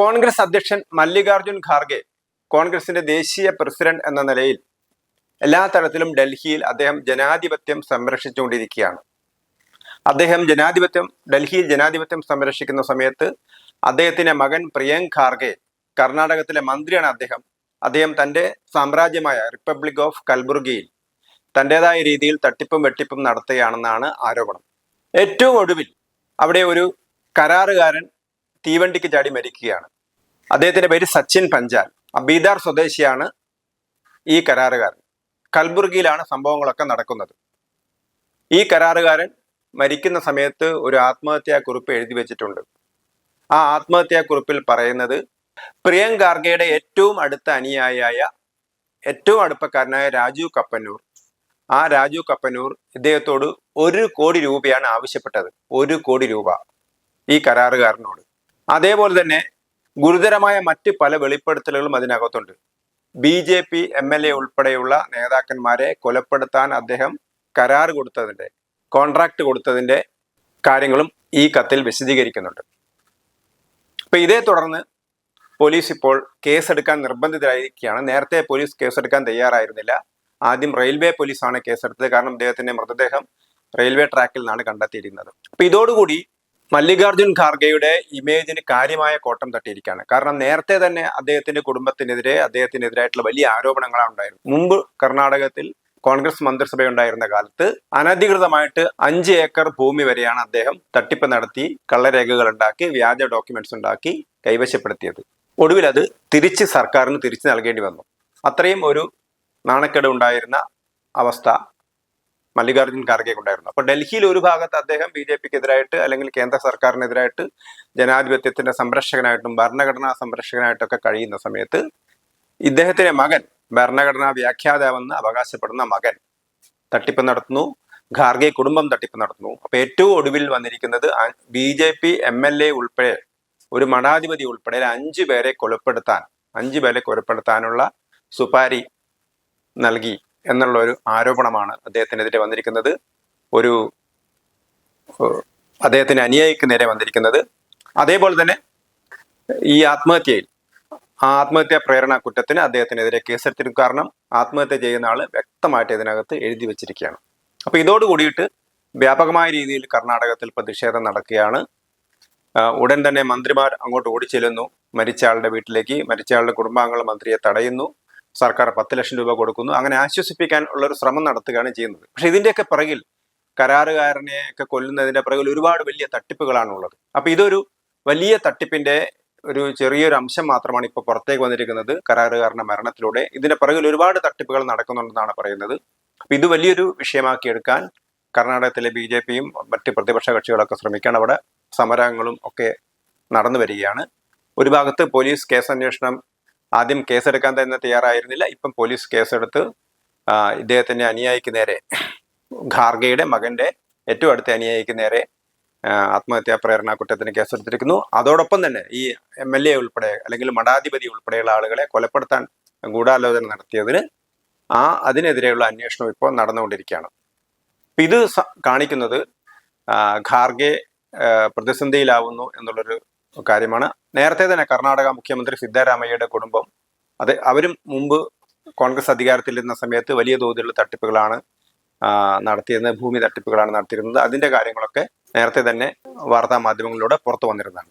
കോൺഗ്രസ് അധ്യക്ഷൻ മല്ലികാർജുൻ ഖാർഗെ കോൺഗ്രസിന്റെ ദേശീയ പ്രസിഡന്റ് എന്ന നിലയിൽ എല്ലാ തരത്തിലും ഡൽഹിയിൽ അദ്ദേഹം ജനാധിപത്യം സംരക്ഷിച്ചുകൊണ്ടിരിക്കുകയാണ്. അദ്ദേഹം ജനാധിപത്യം ഡൽഹിയിൽ ജനാധിപത്യം സംരക്ഷിക്കുന്ന സമയത്ത് അദ്ദേഹത്തിന്റെ മകൻ പ്രിയങ്ക് ഖാർഗെ കർണാടകത്തിലെ മന്ത്രിയാണ് അദ്ദേഹം. അദ്ദേഹം തന്റെ സാമ്രാജ്യമായ റിപ്പബ്ലിക് ഓഫ് കൽബുർഗിയിൽ തന്റെതായ രീതിയിൽ തട്ടിപ്പും വെട്ടിപ്പും നടത്തുകയാണെന്നാണ് ആരോപണം. ഏറ്റവും ഒടുവിൽ അവിടെ ഒരു കരാറുകാരൻ തീവണ്ടിക്ക് ചാടി മരിക്കുകയാണ്. അദ്ദേഹത്തിന്റെ പേര് സച്ചിൻ പഞ്ചാൽ. ബീദാർ സ്വദേശിയാണ് ഈ കരാറുകാരൻ. കൽബുർഗിയിലാണ് സംഭവങ്ങളൊക്കെ നടക്കുന്നത്. ഈ കരാറുകാരൻ മരിക്കുന്ന സമയത്ത് ഒരു ആത്മഹത്യാ കുറിപ്പ് എഴുതി വെച്ചിട്ടുണ്ട്. ആ ആത്മഹത്യാ കുറിപ്പിൽ പറയുന്നത് പ്രിയം ഖാർഗെയുടെ ഏറ്റവും അടുത്ത അനുയായിയായ ഏറ്റവും അടുപ്പക്കാരനായ രാജു കപ്പന്നൂർ. ആ രാജു കപ്പനൂർ ഇദ്ദേഹത്തോട് ഒരു കോടി രൂപയാണ് ആവശ്യപ്പെട്ടത്. ഒരു കോടി രൂപ ഈ കരാറുകാരനോട്. അതേപോലെ തന്നെ ഗുരുതരമായ മറ്റ് പല വെളിപ്പെടുത്തലുകളും അതിനകത്തുണ്ട്. B J P M L A ഉൾപ്പെടെയുള്ള നേതാക്കന്മാരെ കൊലപ്പെടുത്താൻ അദ്ദേഹം കരാർ കൊടുത്തതിന്റെ കോൺട്രാക്ട് കൊടുത്തതിന്റെ കാര്യങ്ങളും ഈ കത്തിൽ വിശദീകരിക്കുന്നുണ്ട്. അപ്പൊ ഇതേ തുടർന്ന് പോലീസ് ഇപ്പോൾ കേസെടുക്കാൻ നിർബന്ധിതരായിരിക്കുകയാണ്. നേരത്തെ പോലീസ് കേസെടുക്കാൻ തയ്യാറായിരുന്നില്ല. ആദ്യം റെയിൽവേ പോലീസാണ് കേസെടുത്തത്. കാരണം അദ്ദേഹത്തിന്റെ മൃതദേഹം റെയിൽവേ ട്രാക്കിൽ നിന്നാണ് കണ്ടെത്തിയിരിക്കുന്നത് അപ്പൊ ഇതോടുകൂടി മല്ലികാർജുൻ ഖാർഗെയുടെ ഇമേജിന് കാര്യമായ കോട്ടം തട്ടിയിരിക്കുകയാണ്. കാരണം നേരത്തെ തന്നെ അദ്ദേഹത്തിന്റെ കുടുംബത്തിനെതിരെ അദ്ദേഹത്തിനെതിരായിട്ടുള്ള വലിയ ആരോപണങ്ങളാണ് ഉണ്ടായിരുന്നു മുമ്പ് കർണാടകത്തിൽ കോൺഗ്രസ് മന്ത്രിസഭ ഉണ്ടായിരുന്ന കാലത്ത് അനധികൃതമായിട്ട് അഞ്ച് ഏക്കർ ഭൂമി വരെയാണ് അദ്ദേഹം തട്ടിപ്പ് നടത്തി കള്ളരേഖകൾ ഉണ്ടാക്കി വ്യാജ ഡോക്യുമെന്റ്സ് ഉണ്ടാക്കി കൈവശപ്പെടുത്തിയത്. ഒടുവിൽ അത് തിരിച്ച് സർക്കാരിന് തിരിച്ചു നൽകേണ്ടി വന്നു. അത്രയും ഒരു നാണക്കേട് ഉണ്ടായിരുന്ന അവസ്ഥ മല്ലികാർജുൻ ഖാർഗെക്ക് ഉണ്ടായിരുന്നു. അപ്പോൾ ഡൽഹിയിൽ ഒരു ഭാഗത്ത് അദ്ദേഹം ബി ജെ പിക്ക് എതിരായിട്ട് അല്ലെങ്കിൽ കേന്ദ്ര സർക്കാരിനെതിരായിട്ട് ജനാധിപത്യത്തിന്റെ സംരക്ഷകനായിട്ടും ഭരണഘടനാ സംരക്ഷകനായിട്ടൊക്കെ കഴിയുന്ന സമയത്ത് ഇദ്ദേഹത്തിന്റെ മകൻ ഭരണഘടനാ വ്യാഖ്യാതാവെന്ന് അവകാശപ്പെടുന്ന മകൻ തട്ടിപ്പ് നടത്തുന്നു. ഖാർഗെ കുടുംബം തട്ടിപ്പ് നടത്തുന്നു. അപ്പൊ ഏറ്റവും ഒടുവിൽ വന്നിരിക്കുന്നത് B J P M L A ഉൾപ്പെടെ ഒരു മഠാധിപതി ഉൾപ്പെടെ അഞ്ചു പേരെ കൊലപ്പെടുത്താൻ അഞ്ചു പേരെ കൊലപ്പെടുത്താനുള്ള സുപാരി നൽകി. എന്നുള്ള ഒരു ആരോപണമാണ് അദ്ദേഹത്തിനെതിരെ വന്നിരിക്കുന്നത്. ഒരു അദ്ദേഹത്തിന് അനുയായിക്ക് നേരെ വന്നിരിക്കുന്നത്. അതേപോലെ തന്നെ ഈ ആത്മഹത്യയിൽ ആ ആത്മഹത്യാ പ്രേരണ കുറ്റത്തിന് അദ്ദേഹത്തിനെതിരെ കേസെടുത്തിരിക്കും. കാരണം ആത്മഹത്യ ചെയ്യുന്ന ആൾ വ്യക്തമായിട്ട് ഇതിനകത്ത് എഴുതി വെച്ചിരിക്കുകയാണ്. അപ്പൊ ഇതോട് കൂടിയിട്ട് വ്യാപകമായ രീതിയിൽ കർണാടകത്തിൽ പ്രതിഷേധം നടക്കുകയാണ്. ഉടൻ തന്നെ മന്ത്രിമാർ അങ്ങോട്ട് ഓടിച്ചെല്ലുന്നു. മരിച്ചയാളുടെ വീട്ടിലേക്ക് മരിച്ചയാളുടെ കുടുംബാംഗങ്ങൾ മന്ത്രിയെ തടയുന്നു. സർക്കാർ പത്ത് ലക്ഷം രൂപ കൊടുക്കുന്നു. അങ്ങനെ ആശ്വസിപ്പിക്കാൻ ഉള്ള ഒരു ശ്രമം നടത്തുകയാണ് ചെയ്യുന്നത്. പക്ഷെ ഇതിന്റെയൊക്കെ പിറകിൽ കരാറുകാരനെ ഒക്കെ കൊല്ലുന്നതിന്റെ പിറകിൽ ഒരുപാട് വലിയ തട്ടിപ്പുകളാണ് ഉള്ളത് അപ്പൊ ഇതൊരു വലിയ തട്ടിപ്പിന്റെ ഒരു ചെറിയൊരു അംശം മാത്രമാണ് ഇപ്പോൾ പുറത്തേക്ക് വന്നിരിക്കുന്നത് കരാറുകാരന്റെ മരണത്തിലൂടെ. ഇതിന്റെ പിറകിൽ ഒരുപാട് തട്ടിപ്പുകൾ നടക്കുന്നുണ്ടെന്നാണ് പറയുന്നത്. അപ്പൊ ഇത് വലിയൊരു വിഷയമാക്കി എടുക്കാൻ കർണാടകത്തിലെ ബി ജെ പിയും മറ്റ് പ്രതിപക്ഷ കക്ഷികളൊക്കെ ശ്രമിക്കുകയാണ് അവിടെ സമരങ്ങളും ഒക്കെ നടന്നു വരികയാണ്. ഒരു ഭാഗത്ത് പോലീസ് കേസന്വേഷണം ആദ്യം കേസെടുക്കാൻ തന്നെ തയ്യാറായിരുന്നില്ല. ഇപ്പം പോലീസ് കേസെടുത്ത് ഇദ്ദേഹത്തിന്റെ അനുയായിക്ക് നേരെ ഖാർഗയുടെ മകന്റെ ഏറ്റവും അടുത്ത അനുയായിക്ക് നേരെ ആത്മഹത്യാ പ്രേരണ കുറ്റത്തിന് കേസെടുത്തിരിക്കുന്നു. അതോടൊപ്പം തന്നെ ഈ എം എൽ എ ഉൾപ്പെടെ അല്ലെങ്കിൽ മഠാധിപതി ഉൾപ്പെടെയുള്ള ആളുകളെ കൊലപ്പെടുത്താൻ ഗൂഢാലോചന നടത്തിയതിന് ആ അതിനെതിരെയുള്ള അന്വേഷണം ഇപ്പോൾ നടന്നുകൊണ്ടിരിക്കുകയാണ്. ഇത് കാണിക്കുന്നത് ഖാർഗെ പ്രതിസന്ധിയിലാവുന്നു എന്നുള്ളൊരു കാര്യമാണ്. നേരത്തെ തന്നെ കർണാടക മുഖ്യമന്ത്രി സിദ്ധാരാമയ്യയുടെ കുടുംബം അത് അവരും മുമ്പ് കോൺഗ്രസ് അധികാരത്തിലിരുന്ന സമയത്ത് വലിയ തോതിലുള്ള തട്ടിപ്പുകളാണ് നടത്തിയിരുന്നത് ഭൂമി തട്ടിപ്പുകളാണ് നടത്തിയിരുന്നത്. അതിന്റെ കാര്യങ്ങളൊക്കെ നേരത്തെ തന്നെ വാർത്താ മാധ്യമങ്ങളിലൂടെ പുറത്തു വന്നിരുന്നതാണ്.